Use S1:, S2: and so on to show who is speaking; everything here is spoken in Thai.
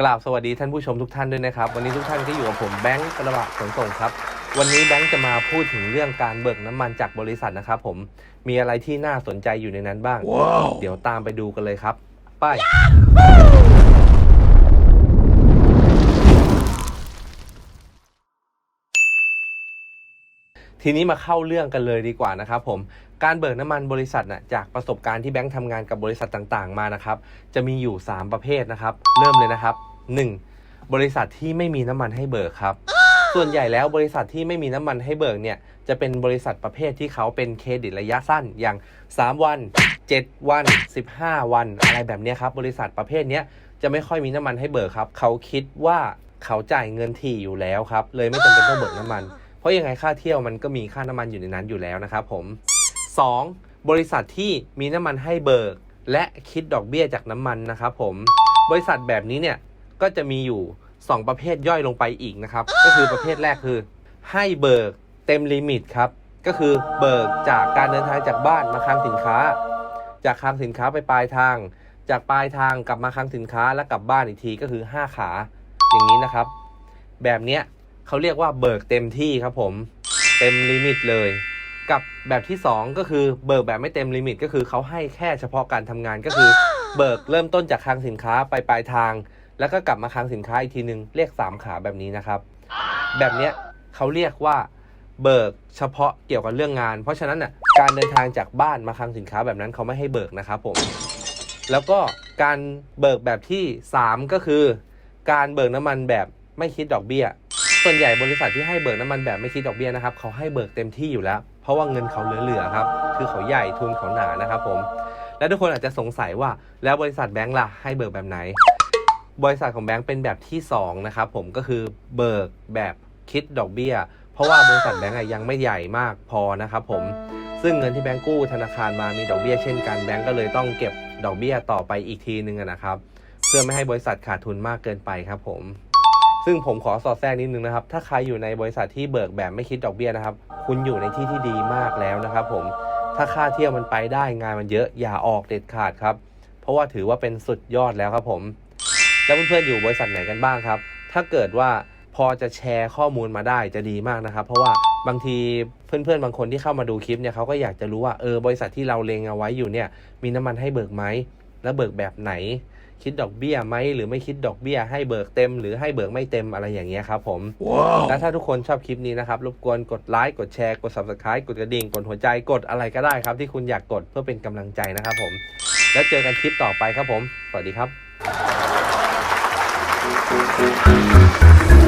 S1: กราบสวัสดีท่านผู้ชมทุกท่านด้วยนะครับ วันนี้ทุกท่านก็อยู่กับผมแบงค์กระบะขนส่งครับ วันนี้แบงค์จะมาพูดถึงเรื่องการเบิกน้ำมันจากบริษัทนะครับผมมีอะไรที่น่าสนใจอยู่ในนั้นบ้างเดี๋ยวตามไปดูกันเลยครับ ไป ทีนี้มาเข้าเรื่องกันเลยดีกว่านะครับผมการเบิกน้ำมันบริษัทน่ะจากประสบการณ์ที่แบงค์ทำงานกับบริษัทต่างๆ มานะครับจะมีอยู่ 3 ประเภทนะครับ เริ่มเลยนะครับ 1. บริษัทที่ไม่มีน้ำมันให้เบิกครับ ส่วนใหญ่แล้วบริษัทที่ไม่มีน้ำมันให้เบิกเนี่ยจะเป็นบริษัทประเภทที่เขาเป็นเครดิตระยะสั้นอย่าง 3 วัน 7 วัน 15 วัน อะไรแบบนี้ครับบริษัทประเภทนี้จะไม่ค่อยมีน้ำมันให้เบิกครับ เขาคิดว่าเขาจ่ายเงินถี่อยู่แล้วครับเลยไม่จำเป็นต้องเบิกน้ำมัน ราะยังไงค่าเที่ยวมันก็มีค่าน้ำมันอยู่ในนั้นอยู่แล้วนะครับผม 2. บริษัทที่มีน้ำมันให้เบิก และคิดดอกเบี้ยจากน้ำมันนะครับผม บริษัทแบบนี้เนี่ยก็จะมีอยู่ 2 ประเภทย่อยลงไปอีกนะครับ ก็คือประเภทแรกคือ ให้เบิกเต็มลิมิตครับ ก็คือเบิกจากการเดินทางจากบ้านมาคลังสินค้า จากคลังสินค้าไปปลายทาง จากปลายทางกลับมาคลังสินค้าแล้วกลับบ้านอีกทีก็คือ 5 ขา อย่างนี้นะครับ แบบเนี้ย เขาเรียกว่าเบิกเต็มที่ครับผมเต็มลิมิตเลย กับแบบที่ 2 ก็คือเบิกแบบไม่เต็มลิมิต ก็คือเขาให้แค่เฉพาะการทำงานก็คือ เบิกเริ่มต้นจากคลังสินค้าไปปลายทาง แล้วก็กลับมาคลังสินค้าอีกทีหนึ่งเรียก 3 ขาแบบนี้นะครับ แบบเนี้ยเขาเรียกว่าเบิกเฉพาะเกี่ยวกับเรื่องงาน เพราะฉะนั้นน่ะการเดินทางจากบ้านมาคลังสินค้าแบบนั้นเขาไม่ให้เบิกนะครับผมแล้วก็การเบิกแบบที่ 3 ก็คือ การเบิกน้ำมันแบบไม่คิดดอกเบี้ย ส่วนใหญ่บริษัทที่ให้เบิกน้ำมันแบบไม่คิดดอกเบี้ยนะครับเขาให้เบิกเต็มที่อยู่แล้ว เพราะว่าเงินเขาเหลือๆครับคือเขาใหญ่ทุนเขาหนานะครับผมและทุกคนอาจจะสงสัยว่าแล้วบริษัทแบงก์ล่ะให้เบิกแบบไหน บริษัทของแบงก์เป็นแบบที่2นะครับผมก็คือเบิกแบบคิดดอกเบี้ย เพราะว่าบริษัทแบงก์ยังไม่ใหญ่มากพอนะครับผมซึ่งเงินที่แบงก์กู้ธนาคารมามีดอกเบี้ยเช่นกันแบงก์ก็เลยต้องเก็บดอกเบี้ยต่อไปอีกทีนึงนะครับ เพื่อไม่ให้บริษัทขาดทุนมากเกินไปครับผม ซึ่งผมขอสอดแทรกนิดนึงนะครับ ถ้าใครอยู่ในบริษัทที่เบิกแบบไม่คิดดอกเบี้ยนะครับ คุณอยู่ในที่ที่ดีมากแล้วนะครับผม ถ้าค่าเที่ยวมันไปได้งานมันเยอะอย่าออกเด็ดขาดครับ เพราะว่าถือว่าเป็นสุดยอดแล้วครับผม แล้วเพื่อนๆอยู่บริษัทไหนกันบ้างครับ ถ้าเกิดว่าพอจะแชร์ข้อมูลมาได้จะดีมากนะครับ เพราะว่าบางทีเพื่อนๆ บางคนที่เข้ามาดูคลิปเนี่ยเขาก็อยากจะรู้ว่าเออบริษัทที่เราเลงเอาไว้อยู่เนี่ยมีน้ำมันให้เบิกไหมแล้วเบิกแบบไหน คิดดอกเบี้ยไหมหรือไม่คิดดอกเบี้ยให้เบิกเต็ม หรือให้เบิกไม่เต็มอะไรอย่างเงี้ยครับผม wow. และถ้าทุกคนชอบคลิปนี้นะครับ รบกวนกดไลค์กดแชร์กด subscribe กดกระดิ่ง กดหัวใจกดอะไรก็ได้ครับ ที่คุณอยากกดเพื่อเป็นกำลังใจนะครับผม แล้วเจอกันคลิปต่อไปครับผม สวัสดีครับ